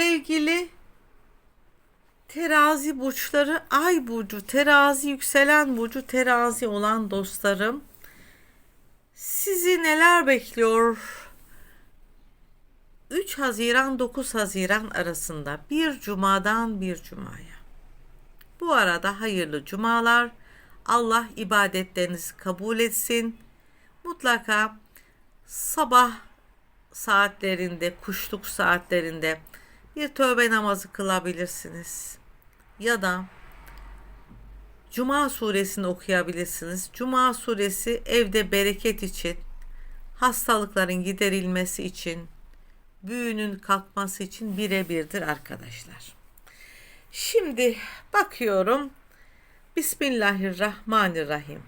Sevgili terazi burçları, ay burcu, terazi, yükselen burcu, terazi olan dostlarım. Sizi neler bekliyor? 3 Haziran 9 Haziran arasında bir cumadan bir cumaya. Bu arada hayırlı cumalar. Allah ibadetlerinizi kabul etsin. Mutlaka sabah saatlerinde, kuşluk saatlerinde bir tövbe namazı kılabilirsiniz. Ya da Cuma suresini okuyabilirsiniz. Cuma suresi evde bereket için, hastalıkların giderilmesi için, büyünün kalkması için birebirdir arkadaşlar. Şimdi bakıyorum. Bismillahirrahmanirrahim.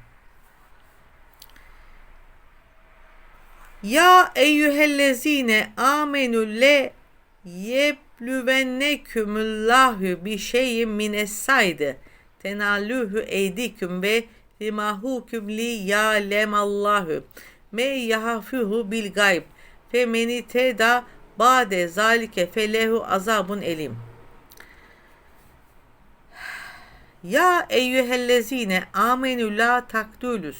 Ya eyyühellezine amenü le yeblüvennekümüllahü bi şeyin minessaydı tenallühü eydiküm ve rimahuküm li ya'lemallahu me yahafuhu bil gayb. Fe meni teda bade zalike felehu azabun elim. Ya eyyühellezine amenü la takdülüs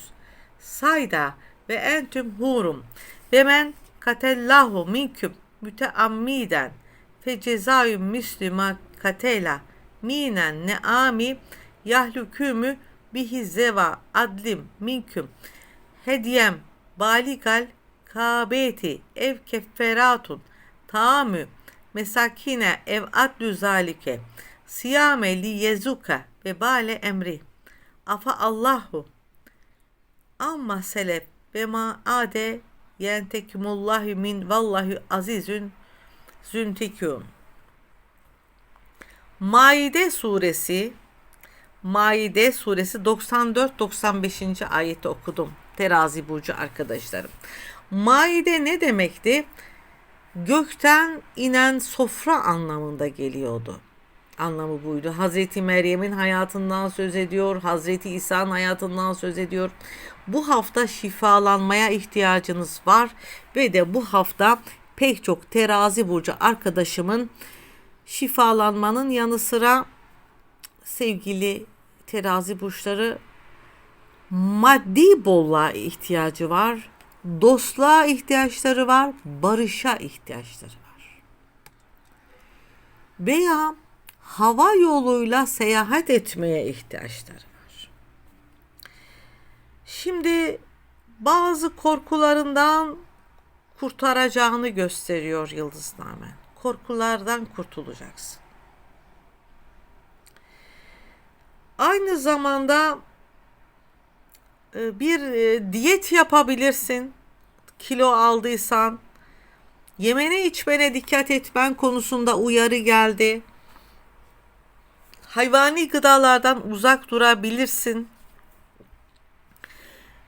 sayda ve entüm hurum ve men katellahu minküm müteammiden fe cezayüm müslüma katela. Minen neami yahlükümü bihi zeva adlim minküm. Hediyem baligal kabeti ev kefferatun. Taamü mesakine ev adlü zalike siyame li yezuka ve bale emri. Afa Allahu. Amma selef ve ma ade yentekumullahi min vallahi azizün züntikûn. Maide suresi Maide suresi 94-95. ayeti okudum. Terazi burcu arkadaşlarım. Maide ne demekti? Gökten inen sofra anlamında geliyordu. Anlamı buydu. Hazreti Meryem'in hayatından söz ediyor. Hazreti İsa'nın hayatından söz ediyor. Bu hafta şifalanmaya ihtiyacınız var ve de bu hafta pek çok terazi burcu arkadaşımın şifalanmanın yanı sıra sevgili terazi burçları maddi bolluğa ihtiyacı var, dostluğa ihtiyaçları var, barışa ihtiyaçları var. Veya hava yoluyla seyahat etmeye ihtiyaçları var. Şimdi bazı korkularından kurtaracağını gösteriyor Yıldızname. Korkulardan kurtulacaksın. Aynı zamanda e, bir e, diyet yapabilirsin. Kilo aldıysan yemene içmene dikkat etmen konusunda uyarı geldi. Hayvani gıdalardan uzak durabilirsin.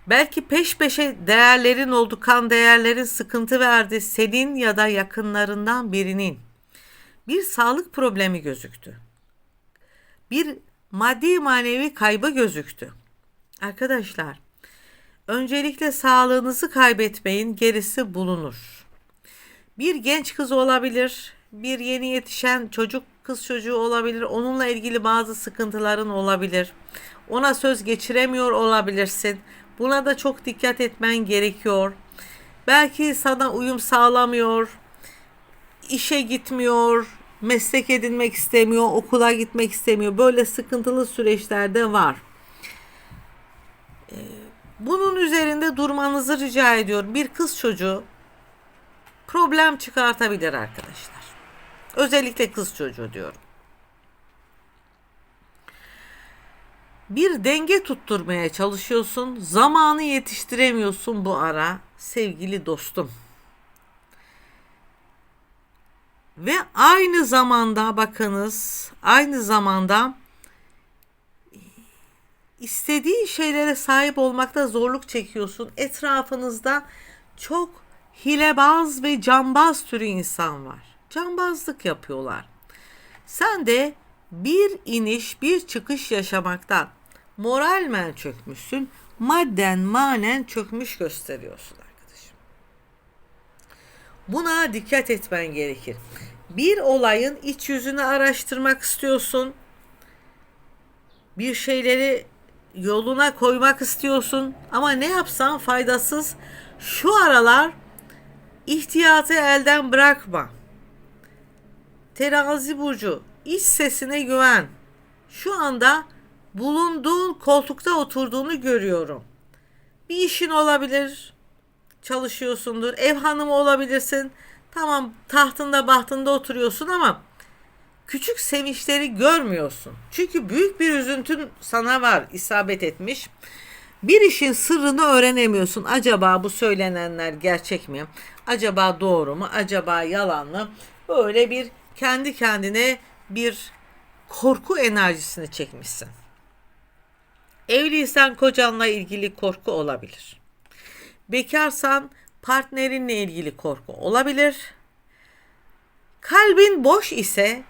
Belki peş peşe değerlerin oldu, kan değerlerin sıkıntı verdi. Senin ya da yakınlarından birinin bir sağlık problemi gözüktü. Bir maddi manevi kaybı gözüktü. Arkadaşlar, öncelikle sağlığınızı kaybetmeyin, gerisi bulunur. Bir genç kız olabilir, bir yeni yetişen çocuk kız çocuğu olabilir. Onunla ilgili bazı sıkıntıların olabilir. Ona söz geçiremiyor olabilirsin. Buna da çok dikkat etmen gerekiyor. Belki sana uyum sağlamıyor, işe gitmiyor, meslek edinmek istemiyor, okula gitmek istemiyor. Böyle sıkıntılı süreçlerde var. Ee, bunun üzerinde durmanızı rica ediyorum. Bir kız çocuğu problem çıkartabilir arkadaşlar. Özellikle kız çocuğu diyorum. Bir denge tutturmaya çalışıyorsun. Zamanı yetiştiremiyorsun bu ara sevgili dostum. Ve aynı zamanda bakınız, aynı zamanda istediğin şeylere sahip olmakta zorluk çekiyorsun. Etrafınızda çok hilebaz ve cambaz türü insan var. Cambazlık yapıyorlar. Sen de bir iniş bir çıkış yaşamaktan moralmen çökmüşsün, madden manen çökmüş gösteriyorsun arkadaşım. Buna dikkat etmen gerekir. Bir olayın iç yüzünü araştırmak istiyorsun. Bir şeyleri yoluna koymak istiyorsun ama ne yapsan faydasız. Şu aralar ihtiyatı elden bırakma. Terazi burcu, iç sesine güven. Şu anda bulunduğun koltukta oturduğunu görüyorum. Bir işin olabilir, çalışıyorsundur, ev hanımı olabilirsin. Tamam tahtında bahtında oturuyorsun ama küçük sevinçleri görmüyorsun. Çünkü büyük bir üzüntün sana var, isabet etmiş. Bir işin sırrını öğrenemiyorsun. Acaba bu söylenenler gerçek mi? Acaba doğru mu? Acaba yalan mı? Böyle bir kendi kendine bir korku enerjisini çekmişsin. Evliysen kocanla ilgili korku olabilir. Bekarsan partnerinle ilgili korku olabilir. Kalbin boş ise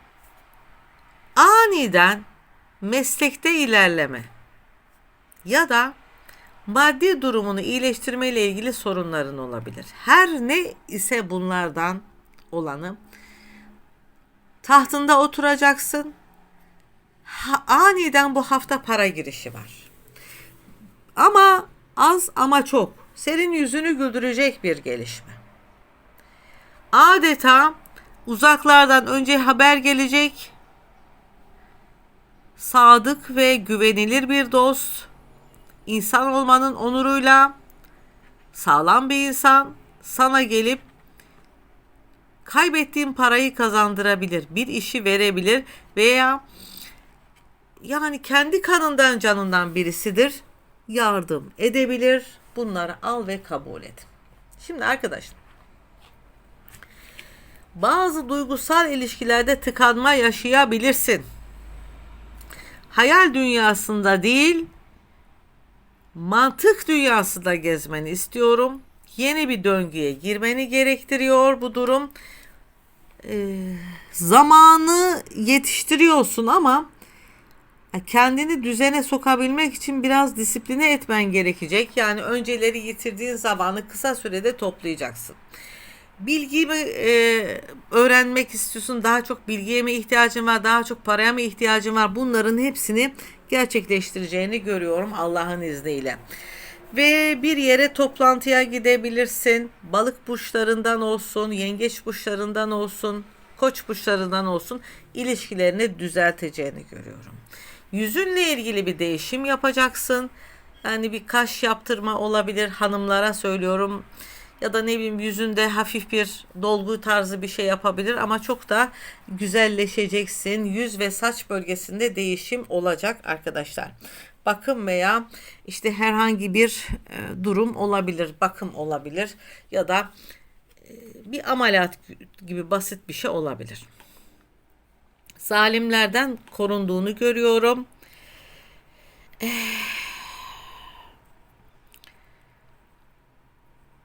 aniden meslekte ilerleme ya da maddi durumunu iyileştirme ile ilgili sorunların olabilir. Her ne ise bunlardan olanı tahtında oturacaksın. Ha, aniden bu hafta para girişi var. Ama az ama çok. Senin yüzünü güldürecek bir gelişme. Adeta uzaklardan önce haber gelecek. Sadık ve güvenilir bir dost. insan olmanın onuruyla sağlam bir insan sana gelip kaybettiğin parayı kazandırabilir, bir işi verebilir veya yani kendi kanından canından birisidir. Yardım edebilir. Bunları al ve kabul et. Şimdi arkadaşlar bazı duygusal ilişkilerde tıkanma yaşayabilirsin. Hayal dünyasında değil, mantık dünyasında gezmeni istiyorum. Yeni bir döngüye girmeni gerektiriyor bu durum. Ee, zamanı yetiştiriyorsun ama kendini düzene sokabilmek için biraz disipline etmen gerekecek. Yani önceleri yitirdiğin zamanı kısa sürede toplayacaksın. Bilgiyi e, öğrenmek istiyorsun? Daha çok bilgiye mi ihtiyacın var? Daha çok paraya mı ihtiyacın var? Bunların hepsini gerçekleştireceğini görüyorum Allah'ın izniyle. Ve bir yere toplantıya gidebilirsin. Balık burçlarından olsun, yengeç burçlarından olsun, koç burçlarından olsun ilişkilerini düzelteceğini görüyorum. Yüzünle ilgili bir değişim yapacaksın. Yani bir kaş yaptırma olabilir hanımlara söylüyorum. Ya da ne bileyim yüzünde hafif bir dolgu tarzı bir şey yapabilir ama çok da güzelleşeceksin. Yüz ve saç bölgesinde değişim olacak arkadaşlar. Bakım veya işte herhangi bir e, durum olabilir, bakım olabilir ya da e, bir ameliyat gibi basit bir şey olabilir zalimlerden korunduğunu görüyorum.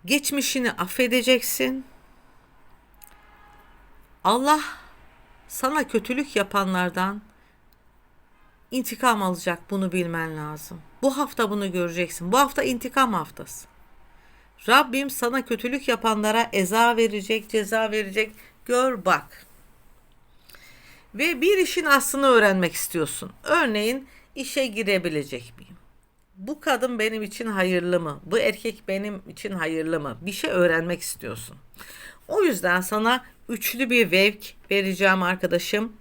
Geçmişini affedeceksin. Allah sana kötülük yapanlardan intikam alacak bunu bilmen lazım. Bu hafta bunu göreceksin. Bu hafta intikam haftası. Rabbim sana kötülük yapanlara eza verecek, ceza verecek. Gör bak ve bir işin aslını öğrenmek istiyorsun. Örneğin işe girebilecek miyim? Bu kadın benim için hayırlı mı? Bu erkek benim için hayırlı mı? Bir şey öğrenmek istiyorsun. O yüzden sana üçlü bir vevk vereceğim arkadaşım.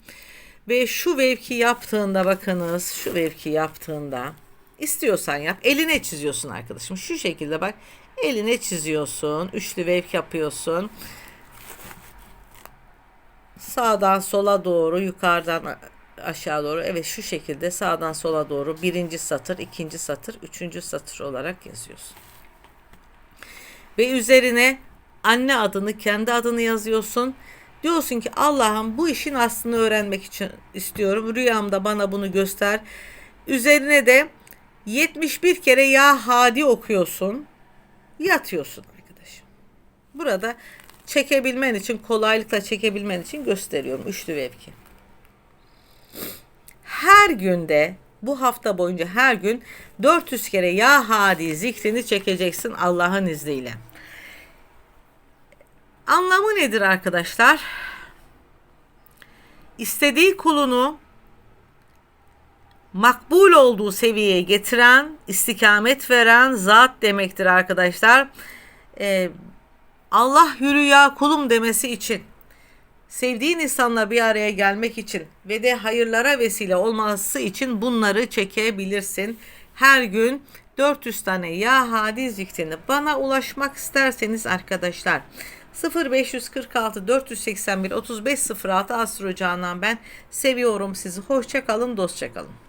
Ve şu vevki yaptığında bakınız şu vevki yaptığında istiyorsan yap. Eline çiziyorsun arkadaşım. Şu şekilde bak. Eline çiziyorsun. Üçlü vevk yapıyorsun sağdan sola doğru yukarıdan aşağı doğru evet şu şekilde sağdan sola doğru birinci satır ikinci satır üçüncü satır olarak yazıyorsun ve üzerine anne adını kendi adını yazıyorsun diyorsun ki Allah'ım bu işin aslını öğrenmek için istiyorum rüyamda bana bunu göster üzerine de 71 kere ya hadi okuyorsun yatıyorsun arkadaşım burada çekebilmen için kolaylıkla çekebilmen için gösteriyorum üçlü vevki. Her günde bu hafta boyunca her gün 400 kere ya hadi zikrini çekeceksin Allah'ın izniyle. Anlamı nedir arkadaşlar? istediği kulunu makbul olduğu seviyeye getiren, istikamet veren zat demektir arkadaşlar. Ee, Allah yürü ya kulum demesi için, sevdiğin insanla bir araya gelmek için ve de hayırlara vesile olması için bunları çekebilirsin. Her gün 400 tane ya hadi zikrini bana ulaşmak isterseniz arkadaşlar 0546 481 3506 Astro ben seviyorum sizi. Hoşça kalın, dostça kalın.